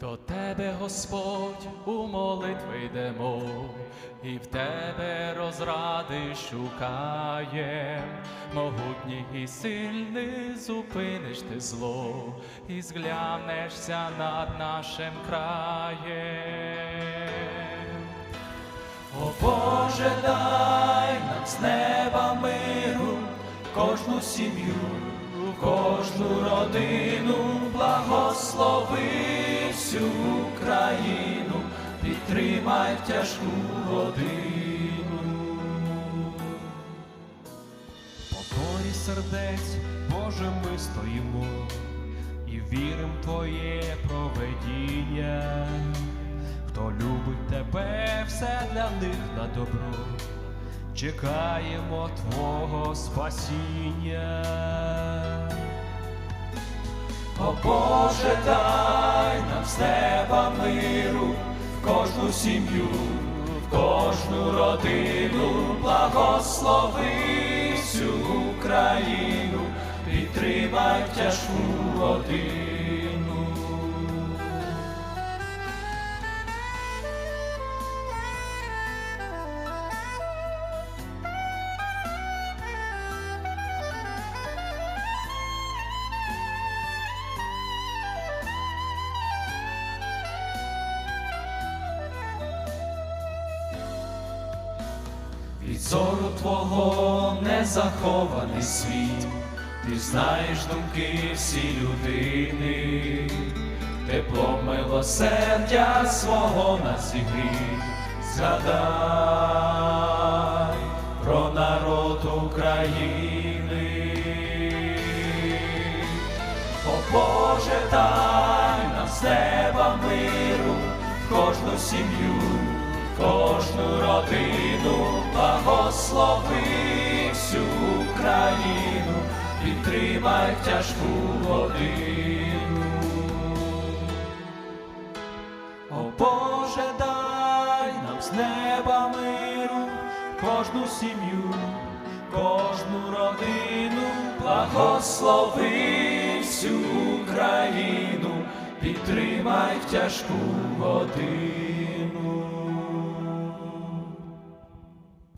До тебе, Господь, у молитви йдемо, і в тебе розради шукаєм, могутній і сильний зупиниш ти зло, і зглянешся над нашим краєм. О Боже, дай нам з неба миру, кожну сім'ю, кожну родину, благослови всю Україну, підтримай в тяжку годину. покорі сердець, Боже, ми стоїмо і вірим в Твоє проведіння. Хто любить тебе, все для них на добро. Чекаємо Твого спасіння. О Боже, дай нам миру, в кожну сім'ю, в кожну родину, благослови всю Україну, підтримай тяжку годину. Зору твого не захований світ, ти знаєш думки всі людини, тепло милосердя свого на зігрів, згадай про народ України. О Боже, дай нам з неба миру, в кожну сім'ю, кожну родину, благослови всю Україну, підтримай тяжку годину. О Боже, дай нам з неба миру, кожну сім'ю, кожну родину, благослови всю Україну, підтримай в тяжку годину.